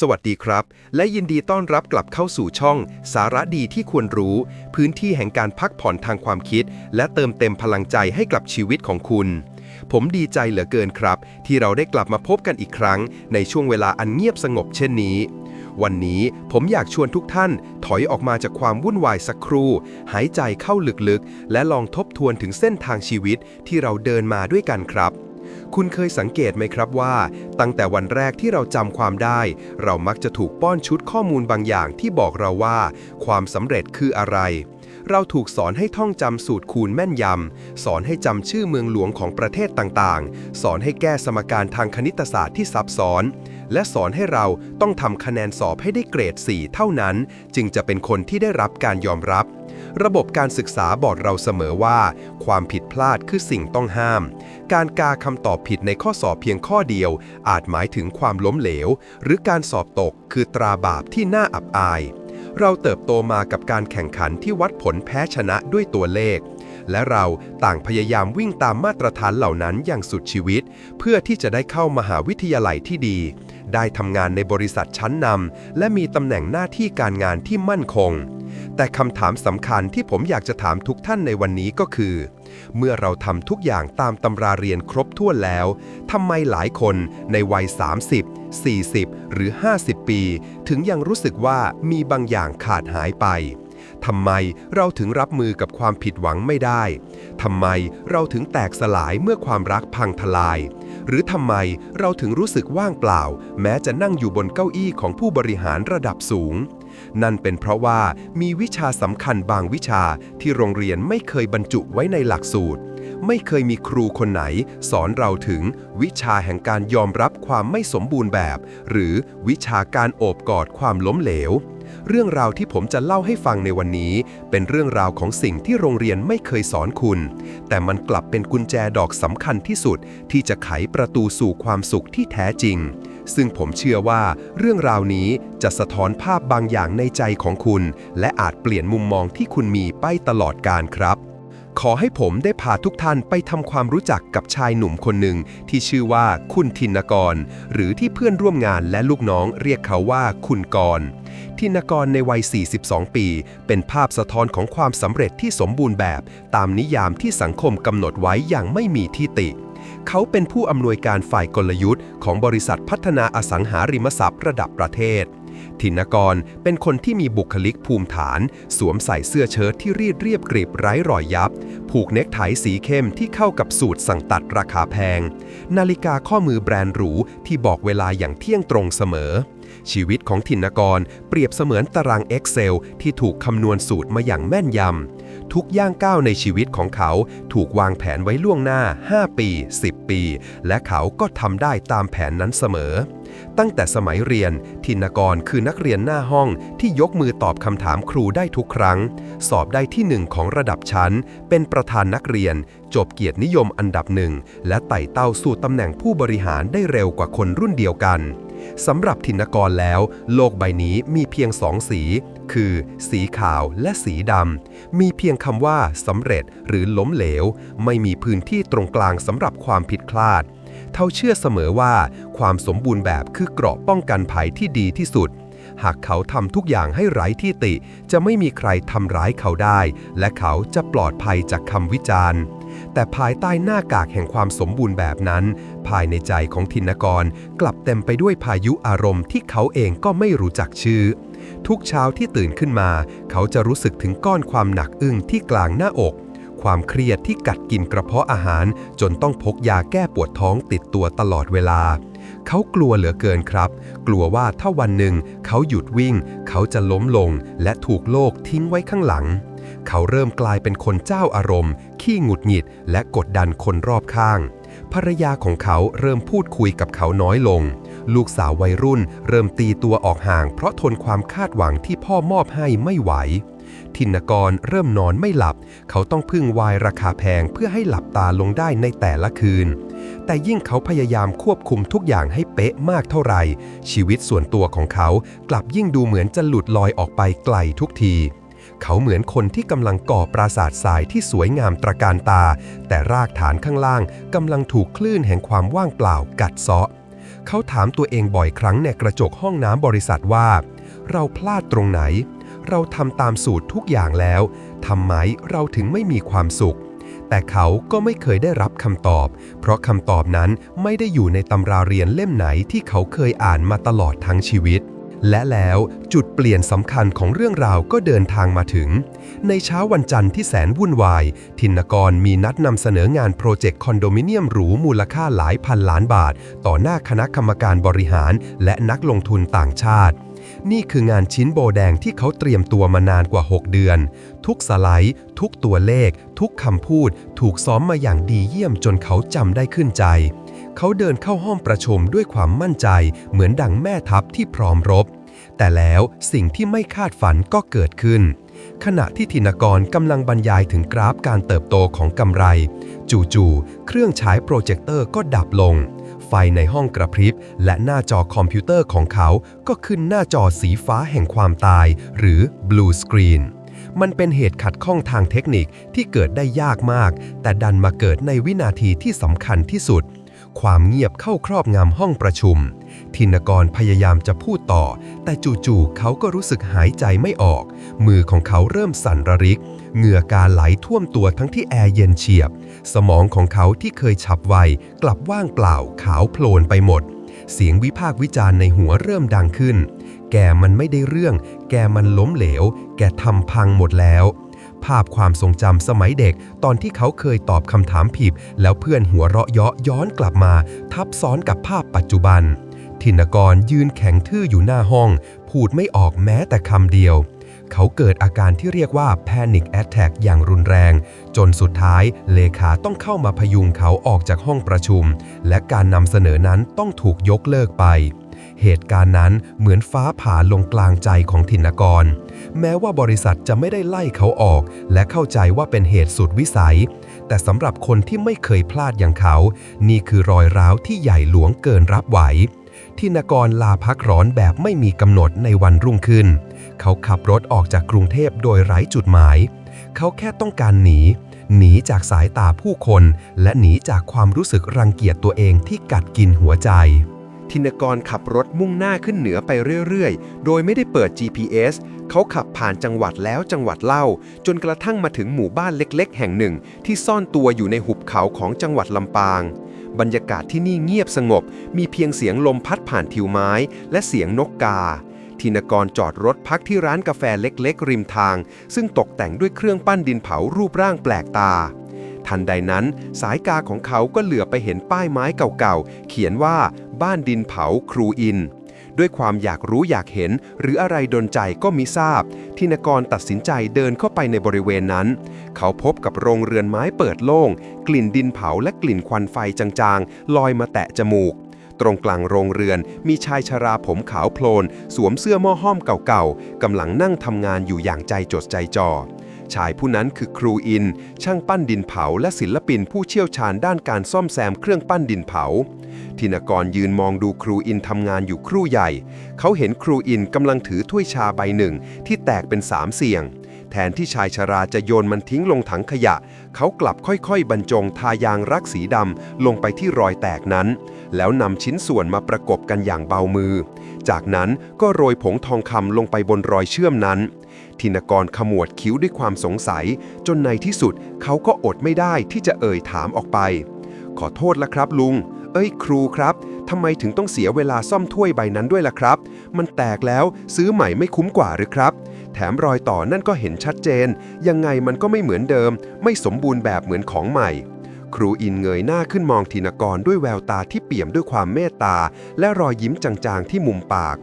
สวัสดีครับ และยินดีต้อนรับกลับเข้าสู่ช่อง สาระดีที่ควรรู้ พื้นที่แห่งการพักผ่อนทางความคิด และเติมเต็มพลังใจให้กับชีวิตของคุณ ผมดีใจเหลือเกินครับ ที่เราได้กลับมาพบกันอีกครั้ง ในช่วงเวลาอันเงียบสงบเช่นนี้ วันนี้ผมอยากชวนทุกท่าน ถอยออกมาจากความวุ่นวายสักครู่ หายใจเข้าลึกๆ และลองทบทวนถึงเส้นทางชีวิตที่เราเดินมาด้วยกันครับ คุณเคยสังเกตไหมครับว่า ตั้งแต่วันแรกที่เราจำความได้ เรามักจะถูกป้อนชุดข้อมูลบางอย่างที่บอกเราว่า ความสำเร็จคืออะไร เราถูกสอนให้ท่องจำสูตรคูณแม่นยำ สอนให้จำชื่อเมืองหลวงของประเทศต่างๆ สอนให้แก้สมการทางคณิตศาสตร์ที่ซับซ้อน และสอนให้เราต้องทำคะแนนสอบให้ได้เกรด 4 เท่านั้น จึงจะเป็นคนที่ได้รับการยอมรับ ระบบการศึกษาบอกเราเสมอว่า ความผิดพลาดคือสิ่งต้องห้าม การกาคำตอบผิดในข้อสอบเพียงข้อเดียว อาจหมายถึงความล้มเหลว หรือการสอบตกคือตราบาปที่น่าอับอาย เราเติบโตมากับการแข่งขันที่วัดผลแพ้ชนะด้วยตัวเลข และเราต่างพยายามวิ่งตามมาตรฐานเหล่านั้นอย่างสุดชีวิต เพื่อที่จะได้เข้ามหาวิทยาลัยที่ดี ได้ทำงานในบริษัทชั้นนำและมีตำแหน่งหน้าที่การงานที่มั่นคง แต่คำถามสำคัญที่ผมอยากจะถามทุกท่านในวันนี้ก็คือ เมื่อเราทำทุกอย่างตามตำราเรียนครบถ้วนแล้วทำไมหลายคนในวัย 30 40 หรือ 50 ปี ถึงยังรู้สึกว่ามีบางอย่างขาดหายไปทำไมเราถึงรับมือกับความผิดหวังไม่ได้ ทำไมเราถึงแตกสลายเมื่อความรักพังทลาย หรือทำไมเราถึงรู้สึกว่างเปล่า แม้จะนั่งอยู่บนเก้าอี้ของผู้บริหารระดับสูง นั่นเป็นเพราะว่ามีวิชาสำคัญบางวิชาที่โรงเรียนไม่เคยบรรจุไว้ในหลักสูตร ไม่เคยมีครูคนไหน สอนเราถึงวิชาแห่งการยอมรับความไม่สมบูรณ์แบบ หรือวิชาการโอบกอดความล้มเหลว เรื่องราวที่ผมจะเล่าให้ฟังในวันนี้ เป็นเรื่องราวของสิ่งที่โรงเรียนไม่เคยสอนคุณ แต่มันกลับเป็นกุญแจดอกสำคัญที่สุดที่จะไขประตูสู่ความสุขที่แท้จริง ซึ่งผมเชื่อว่าเรื่องราวนี้จะสะท้อนภาพบางอย่างในใจของคุณ และอาจเปลี่ยนมุมมองที่คุณมีไปตลอดกาลครับ ขอให้ผมได้พาทุกท่านไปทำความรู้จักกับชายหนุ่มคนหนึ่งที่ชื่อว่าคุณทินกร หรือที่เพื่อนร่วมงานและลูกน้องเรียกเขาว่าคุณกรทินกรในวัย 42 ปี เป็นภาพสะท้อนของความสำเร็จที่สมบูรณ์แบบ ตามนิยามที่สังคมกำหนดไว้อย่างไม่มีที่ติ เขาเป็นผู้อำนวยการฝ่ายกลยุทธ์ของบริษัทพัฒนาอสังหาริมทรัพย์ระดับประเทศทินกรเป็นคนที่มีบุคลิกภูมิฐาน สวมใส่เสื้อเชิ้ตที่รีดเรียบกรีบไร้รอยยับ ผูกเน็กไทสีเข้มที่เข้ากับสูตรสั่งตัดราคาแพง นาฬิกาข้อมือแบรนด์หรูที่บอกเวลาอย่างเที่ยงตรงเสมอ ชีวิตของทินกรเปรียบเสมือนตาราง Excel ที่ถูกคำนวณสูตรมาอย่างแม่นยำ ทุกย่างก้าวในชีวิตของเขาถูกวางแผนไว้ล่วงหน้า 5 ปี 10 ปี และเขาก็ทำได้ตามแผนนั้นเสมอ ตั้งแต่สมัยเรียนทินกรคือนักเรียนหน้าห้องที่ยกมือตอบคำถามครูได้ทุกครั้ง สอบได้ที่หนึ่งของระดับชั้น เป็นประธานนักเรียน จบเกียรตินิยมอันดับหนึ่ง และไต่เต้าสู่ตำแหน่งผู้บริหารได้เร็วกว่าคนรุ่นเดียวกันสำหรับทินกรแล้ว โลกใบนี้มีเพียงสองสี คือ สีขาวและสีดำ มีเพียงคำว่าสำเร็จหรือล้มเหลว ไม่มีพื้นที่ตรงกลางสำหรับความผิดพลาด เท่าเชื่อเสมอว่า ความสมบูรณ์แบบคือเกราะป้องกันภัยที่ดีที่สุด หากเขาทำทุกอย่างให้ไร้ที่ติ จะไม่มีใครทำร้ายเขาได้ และเขาจะปลอดภัยจากคำวิจารณ์ แต่ภายใต้หน้ากากแห่งความสมบูรณ์แบบนั้น ภายในใจของทินกรกลับเต็มไปด้วยพายุอารมณ์ที่เขาเองก็ไม่รู้จักชื่อ ทุกเช้าที่ตื่นขึ้นมา เขาจะรู้สึกถึงก้อนความหนักอึ้งที่กลางหน้าอก ความเครียดที่กัดกินกระเพาะอาหาร จนต้องพกยาแก้ปวดท้องติดตัวตลอดเวลา เขากลัวเหลือเกินครับ กลัวว่าถ้าวันหนึ่ง เขาหยุดวิ่ง เขาจะล้มลง และถูกโลกทิ้งไว้ข้างหลัง เขาเริ่มกลายเป็นคนเจ้าอารมณ์ ขี้หงุดหงิด และกดดันคนรอบข้าง ภรรยาของเขาเริ่มพูดคุยกับเขาน้อยลง ลูกสาววัยรุ่นเริ่มตีตัวออกห่าง เพราะทนความคาดหวังที่พ่อมอบให้ไม่ไหว ทินกรเริ่มนอนไม่หลับ เขาต้องพึ่งวายราคาแพงเพื่อให้หลับตาลงได้ในแต่ละคืน แต่ยิ่งเขาพยายามควบคุมทุกอย่างให้เป๊ะมากเท่าไหร่ ชีวิตส่วนตัวของเขากลับยิ่งดูเหมือนจะหลุดลอยออกไปไกลทุกที เขาเหมือนคนที่กำลังก่อปราสาททรายที่สวยงามตระการตา แต่รากฐานข้างล่างกำลังถูกคลื่นแห่งความว่างเปล่ากัดเซาะ เขาถามตัวเองบ่อยครั้งในกระจกห้องน้ำบริษัทว่า เราพลาดตรงไหน เราทำตามสูตรทุกอย่างแล้วทำไมเราถึงไม่มีความสุขแต่เขาก็ไม่เคยได้รับคำตอบ เพราะคำตอบนั้นไม่ได้อยู่ในตำราเรียนเล่มไหนที่เขาเคยอ่านมาตลอดทั้งชีวิต และแล้วจุดเปลี่ยนสำคัญของเรื่องราวก็เดินทางมาถึง ในเช้าวันจันทร์ที่แสนวุ่นวาย ทินกรมีนัดนำเสนองานโปรเจกต์คอนโดมิเนียมหรูมูลค่าหลายพันล้านบาท ต่อหน้าคณะกรรมการบริหาร และนักลงทุนต่างชาติ นี่คืองานชิ้นโบแดงที่เขาเตรียมตัวมานานกว่า 6 เดือน ทุกสไลด์ ทุกตัวเลข ทุกคำพูด ถูกซ้อมมาอย่างดีเยี่ยมจนเขาจำได้ขึ้นใจ เขาเดินเข้าห้องประชุมด้วยความมั่นใจ เหมือนดังแม่ทัพที่พร้อมรบ แต่แล้วสิ่งที่ไม่คาดฝันก็เกิดขึ้น ขณะที่ธินกรกำลังบรรยายถึงกราฟการเติบโตของกำไร จู่ๆเครื่องฉายโปรเจคเตอร์ก็ดับลง ไฟในห้องกระพริบ และหน้าจอคอมพิวเตอร์ของเขาก็ขึ้นหน้าจอสีฟ้าแห่งความตาย หรือ blue screen มันเป็นเหตุขัดข้องทางเทคนิคที่เกิดได้ยากมาก แต่ดันมาเกิดในวินาทีที่สำคัญที่สุด ความเงียบเข้าครอบงำห้องประชุมทินกรพยายามจะพูดต่อ แต่จู่ๆเขาก็รู้สึกหายใจไม่ออก มือของเขาเริ่มสั่นระริก เหงื่อการไหลท่วมตัวทั้งที่แอร์เย็นเฉียบ สมองของเขาที่เคยฉับไว กลับว่างเปล่าขาวโพลนไปหมด เสียงวิพากษ์วิจารณ์ในหัวเริ่มดังขึ้น แกมันไม่ได้เรื่อง แกมันล้มเหลว แกทำพังหมดแล้ว ภาพความทรงจำสมัยเด็ก ตอนที่เขาเคยตอบคำถามผิด แล้วเพื่อนหัวเราะเยาะย้อนกลับมา ทับซ้อนกับภาพปัจจุบันทินกรยืนแข็งทื่ออยู่หน้าห้อง พูดไม่ออกแม้แต่คำเดียว เขาเกิดอาการที่เรียกว่า Panic Attack อย่างรุนแรง จนสุดท้ายเลขาต้องเข้ามาพยุงเขาออกจากห้องประชุม และการนำเสนอนั้นต้องถูกยกเลิกไป เหตุการณ์นั้นเหมือนฟ้าผ่าลงกลางใจของธินกร แม้ว่าบริษัทจะไม่ได้ไล่เขาออก และเข้าใจว่าเป็นเหตุสุดวิสัย แต่สำหรับคนที่ไม่เคยพลาดอย่างเขา นี่คือรอยร้าวที่ใหญ่หลวงเกินรับไหวทินกรลาพักร้อนแบบไม่มีกำหนดในวันรุ่งขึ้น เขาขับรถออกจากกรุงเทพโดยไร้จุดหมาย เขาแค่ต้องการหนี หนีจากสายตาผู้คน และหนีจากความรู้สึกรังเกียจตัวเองที่กัดกินหัวใจ ทินกรขับรถมุ่งหน้าขึ้นเหนือไปเรื่อยๆ โดยไม่ได้เปิด GPS เขาขับผ่านจังหวัดแล้วจังหวัดเล่า จนกระทั่งมาถึงหมู่บ้านเล็กๆ แห่งหนึ่ง ที่ซ่อนตัวอยู่ในหุบเขาของจังหวัดลำปาง บรรยากาศที่นี่เงียบสงบ มีเพียงเสียงลมพัดผ่านทิวไม้ และเสียงนกกาทินกรจอดรถพักที่ร้านกาแฟเล็กๆ ริมทาง ซึ่งตกแต่งด้วยเครื่องปั้นดินเผารูปร่างแปลกตา ทันใดนั้น สายตาของเขาก็เหลือไปเห็นป้ายไม้เก่าๆ เขียนว่าบ้านดินเผาครูอิน ด้วยความอยากรู้อยากเห็น หรืออะไรดนใจก็มิทราบ ทินกรตัดสินใจเดินเข้าไปในบริเวณนั้น เขาพบกับโรงเรือนไม้เปิดโล่ง กลิ่นดินเผาและกลิ่นควันไฟจางๆ ลอยมาแตะจมูกตรงกลางโรงเรือนมีชายชราผมขาวโพลน สวมเสื้อหม้อห้อมเก่าๆ กำลังนั่งทำงานอยู่อย่างใจจดใจจ่อ ชายผู้นั้นคือครูอิน ช่างปั้นดินเผา และศิลปินผู้เชี่ยวชาญด้านการซ่อมแซมเครื่องปั้นดินเผาทินกรยืนมองดูครูอินทำงานอยู่ครู่ใหญ่ เขาเห็นครูอินกำลังถือถ้วยชาใบหนึ่งที่แตกเป็นสามเสี่ยง แทนที่ชายชราจะโยนมันทิ้งลงถังขยะ เขากลับค่อยๆ บรรจงทายางรักสีดำลงไปที่รอยแตกนั้น แล้วนำชิ้นส่วนมาประกบกันอย่างเบามือ จากนั้นก็โรยผงทองคำลงไปบนรอยเชื่อมนั้น ทินกรขมวดคิ้วด้วยความสงสัย จนในที่สุดเขาก็อดไม่ได้ที่จะเอ่ยถามออกไป ขอโทษละครับลุง เอ้ยครูครับทำไมถึงต้องเสียเวลาซ่อมถ้วยใบนั้นด้วยล่ะครับ มันแตกแล้วซื้อใหม่ไม่คุ้มกว่าหรือครับ แถมรอยต่อนั่นก็เห็นชัดเจน ยังไงมันก็ไม่เหมือนเดิม ไม่สมบูรณ์แบบเหมือนของใหม่ ครูอินเงยหน้าขึ้นมองทินกรด้วยแววตาที่เปี่ยมด้วยความเมตตา และรอยยิ้มจางๆที่มุมปาก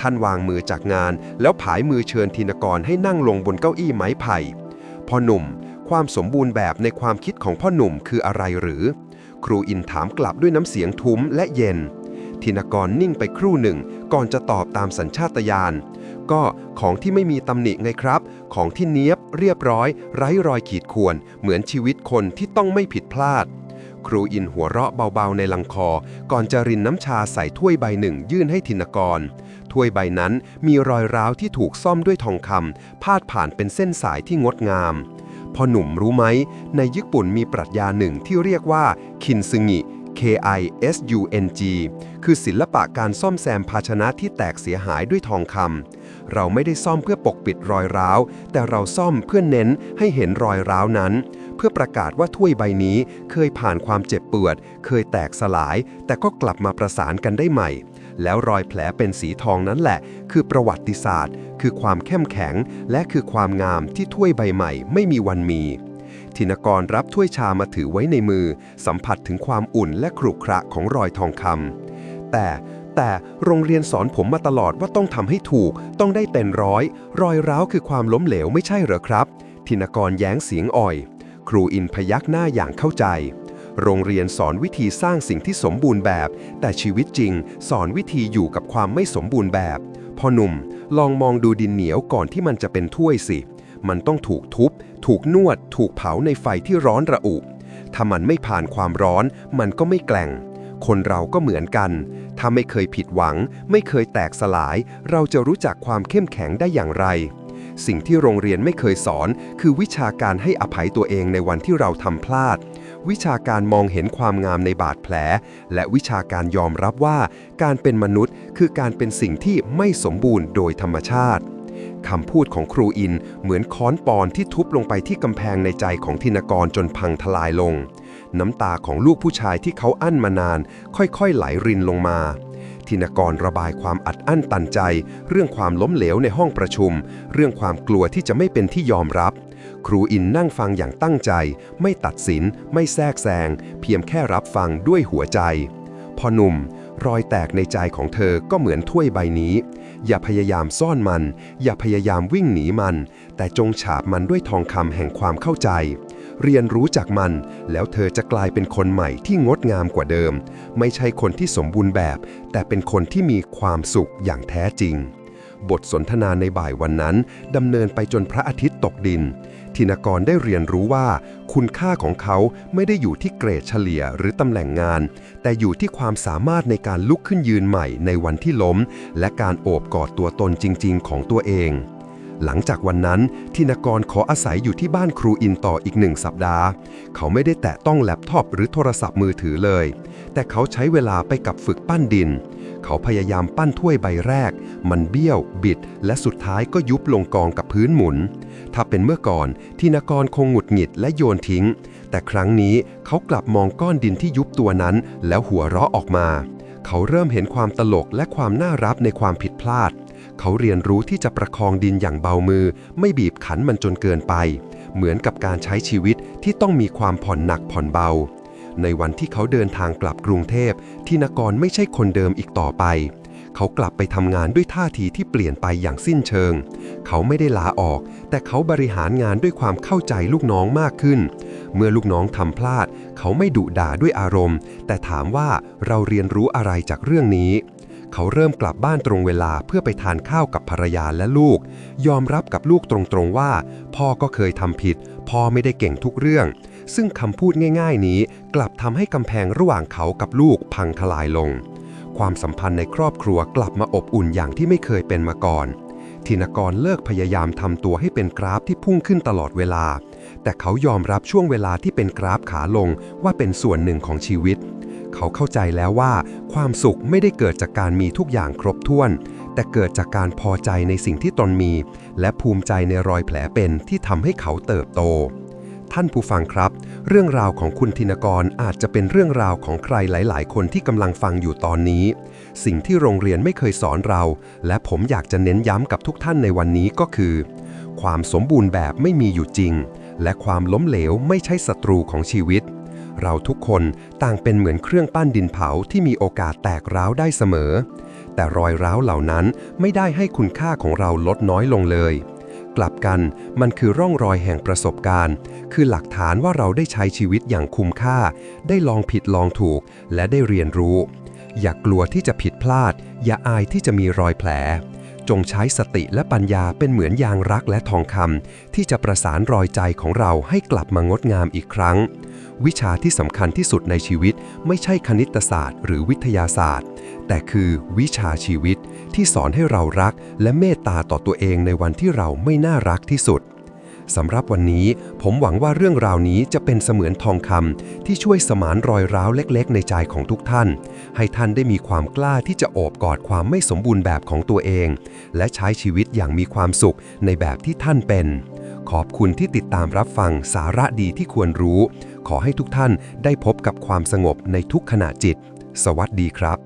ท่านวางมือจากงาน แล้วผายมือเชิญทินกรให้นั่งลงบนเก้าอี้ไม้ไผ่พ่อหนุ่ม ความสมบูรณ์แบบในความคิดของพ่อหนุ่มคืออะไรหรือ ครูอินถามกลับด้วยน้ำเสียงทุ้มและเย็นทินกรนิ่งไปครู่หนึ่ง ก่อนจะตอบตามสัญชาตญาณก็ของที่ไม่มีตำหนิไงครับ ของที่เนี้ยบ เรียบร้อย ไร้รอยขีดข่วน เหมือนชีวิตคนที่ต้องไม่ผิดพลาด ครูอินหัวเราะเบาๆในลังคอ ก่อนจะรินน้ำชาใส่ถ้วยใบหนึ่งยื่นให้ทินกร ถ้วยใบนั้นมีรอยร้าวที่ถูกซ่อมด้วยทองคำพาดผ่านเป็นเส้นสายที่งดงามพอหนุ่มรู้ไหม ในญี่ปุ่นมีปรัชญาหนึ่งที่เรียกว่าคินซึงิ K I S U N G คือศิลปะการซ่อมแซมภาชนะที่แตกเสียหายด้วยทองคำ เราไม่ได้ซ่อมเพื่อปกปิดรอยร้าว แต่เราซ่อมเพื่อเน้นให้เห็นรอยร้าวนั้น เพื่อประกาศว่าถ้วยใบนี้เคยผ่านความเจ็บปวด เคยแตกสลาย แต่ก็กลับมาประสานกันได้ใหม่ แล้วรอยแผลเป็นสีทองนั้นแหละ คือประวัติศาสตร์ คือความเข้มแข็ง และคือความงามที่ถ้วยใบใหม่ไม่มีวันมี ธินกรรับถ้วยชามาถือไว้ในมือ สัมผัสถึงความอุ่นและครุขระของรอยทองคำแต่แต่โรงเรียนสอนผมมาตลอดว่าต้องทำให้ถูก ต้องได้เต็มร้อย รอยร้าวคือความล้มเหลวไม่ใช่เหรอครับ ธินกรแย้งเสียงอ่อย ครูอินพยักหน้าอย่างเข้าใจ โรงเรียนสอนวิธีสร้างสิ่งที่สมบูรณ์แบบ แต่ชีวิตจริง สอนวิธีอยู่กับความไม่สมบูรณ์แบบ พ่อหนุ่ม ลองมองดูดินเหนียวก่อนที่มันจะเป็นถ้วยสิ มันต้องถูกทุบ ถูกนวด ถูกเผาในไฟที่ร้อนระอุ ถ้ามันไม่ผ่านความร้อน มันก็ไม่แกล่ง คนเราก็เหมือนกัน ถ้าไม่เคยผิดหวัง ไม่เคยแตกสลาย เราจะรู้จักความเข้มแข็งได้อย่างไร สิ่งที่โรงเรียนไม่เคยสอน คือวิชาการให้อภัยตัวเองในวันที่เราทำพลาด วิชาการมองเห็นความงามในบาดแผล และวิชาการยอมรับว่า การเป็นมนุษย์ คือการเป็นสิ่งที่ไม่สมบูรณ์โดยธรรมชาติ คำพูดของครูอินเหมือนค้อนปอนที่ทุบลงไปที่กำแพงในใจของธินกรจนพังทลายลง น้ำตาของลูกผู้ชายที่เขาอั้นมานาน ค่อยๆไหลรินลงมาธินกรระบายความอัดอั้นตันใจ เรื่องความล้มเหลวในห้องประชุม เรื่องความกลัวที่จะไม่เป็นที่ยอมรับ ครูอินนั่งฟังอย่างตั้งใจ ไม่ตัดสิน ไม่แทรกแซง เพียงแค่รับฟังด้วยหัวใจ พอหนุ่ม รอยแตกในใจของเธอก็เหมือนถ้วยใบนี้ อย่าพยายามซ่อนมัน อย่าพยายามวิ่งหนีมัน แต่จงฉาบมันด้วยทองคำแห่งความเข้าใจ เรียนรู้จากมัน แล้วเธอจะกลายเป็นคนใหม่ที่งดงามกว่าเดิม ไม่ใช่คนที่สมบูรณ์แบบ แต่เป็นคนที่มีความสุขอย่างแท้จริง บทสนทนาในบ่ายวันนั้นดำเนินไปจนพระอาทิตย์ตกดิน ธินกรได้เรียนรู้ว่า คุณค่าของเขาไม่ได้อยู่ที่เกรดเฉลี่ยหรือตำแหน่งงาน แต่อยู่ที่ความสามารถในการลุกขึ้นยืนใหม่ในวันที่ล้ม และการโอบกอดตัวตนจริง ๆ ของตัวเองหลังจากวันนั้นธินกรขออาศัยอยู่ที่บ้านครูอินต่ออีกหนึ่งสัปดาห์ เขาไม่ได้แตะต้องแล็ปท็อปหรือโทรศัพท์มือถือเลย แต่เขาใช้เวลาไปกับฝึกปั้นดิน เขาพยายามปั้นถ้วยใบแรก มันเบี้ยว บิด และสุดท้ายก็ยุบลงกองกับพื้นหมุน ถ้าเป็นเมื่อก่อนธินกรคงหงุดหงิดและโยนทิ้ง แต่ครั้งนี้เขากลับมองก้อนดินที่ยุบตัวนั้น แล้วหัวเราะออกมา เขาเริ่มเห็นความตลกและความน่ารับในความผิดพลาด เขาเรียนรู้ที่จะประคองดินอย่างเบามือ ไม่บีบขันมันจนเกินไป เหมือนกับการใช้ชีวิตที่ต้องมีความผ่อนหนักผ่อนเบา ในวันที่เขาเดินทางกลับกรุงเทพที่นกรไม่ใช่คนเดิมอีกต่อไป เขากลับไปทำงานด้วยท่าทีที่เปลี่ยนไปอย่างสิ้นเชิง เขาไม่ได้ลาออก แต่เขาบริหารงานด้วยความเข้าใจลูกน้องมากขึ้น เมื่อลูกน้องทำพลาด เขาไม่ดุด่าด้วยอารมณ์ แต่ถามว่าเราเรียนรู้อะไรจากเรื่องนี้เขาเริ่มกลับบ้านตรงเวลาเพื่อไปทานข้าวกับภรรยาและลูก ยอมรับกับลูกตรงๆว่า พ่อก็เคยทำผิด พ่อไม่ได้เก่งทุกเรื่อง ซึ่งคำพูดง่าย ๆ นี้กลับทำให้กำแพงระหว่างเขากับลูกพังทลายลง ความสัมพันธ์ในครอบครัวกลับมาอบอุ่นอย่างที่ไม่เคยเป็นมาก่อนธินกรเลิกพยายามทำตัวให้เป็นกราฟที่พุ่งขึ้นตลอดเวลา แต่เขายอมรับช่วงเวลาที่เป็นกราฟขาลงว่าเป็นส่วนหนึ่งของชีวิต เขาเข้าใจแล้วว่า ความสุขไม่ได้เกิดจากการมีทุกอย่างครบถ้วน แต่เกิดจากการพอใจในสิ่งที่ตนมี และภูมิใจในรอยแผลเป็นที่ทำให้เขาเติบโต ท่านผู้ฟังครับ เรื่องราวของคุณธินกรอาจจะเป็นเรื่องราวของใครหลาย ๆ คนที่กำลังฟังอยู่ตอนนี้ สิ่งที่โรงเรียนไม่เคยสอนเรา และผมอยากจะเน้นย้ำกับทุกท่านในวันนี้ก็คือ ความสมบูรณ์แบบไม่มีอยู่จริง และความล้มเหลวไม่ใช่ศัตรูของชีวิต เราทุกคนต่างเป็นเหมือนเครื่องปั้นดินเผาที่มีโอกาสแตกร้าวได้เสมอ แต่รอยร้าวเหล่านั้นไม่ได้ให้คุณค่าของเราลดน้อยลงเลย กลับกัน มันคือร่องรอยแห่งประสบการณ์ คือหลักฐานว่าเราได้ใช้ชีวิตอย่างคุ้มค่า ได้ลองผิดลองถูก และได้เรียนรู้ อย่ากกลัวที่จะผิดพลาด อย่าอายที่จะมีรอยแผล จงใช้สติและปัญญาเป็นเหมือนยางรักและทองคำที่จะประสานรอยใจของเราให้กลับมางดงามอีกครั้ง วิชาที่สำคัญที่สุดในชีวิต ไม่ใช่คณิตศาสตร์ หรือวิทยาศาสตร์ แต่คือวิชาชีวิตที่สอนให้เรารักและเมตตาต่อตัวเองในวันที่เราไม่น่ารักที่สุดสำหรับวันนี้ผมหวังว่าเรื่องราวนี้จะเป็นเสมือนทองคำที่ช่วยสมานรอยร้าวเล็กๆ ในใจของทุกท่าน ให้ท่านได้มีความกล้าที่จะโอบกอดความไม่สมบูรณ์แบบของตัวเอง และใช้ชีวิตอย่างมีความสุขในแบบที่ท่านเป็น ขอบคุณที่ติดตามรับฟังสาระดีที่ควรรู้ ขอให้ทุกท่านได้พบกับความสงบในทุกขณะจิต สวัสดีครับ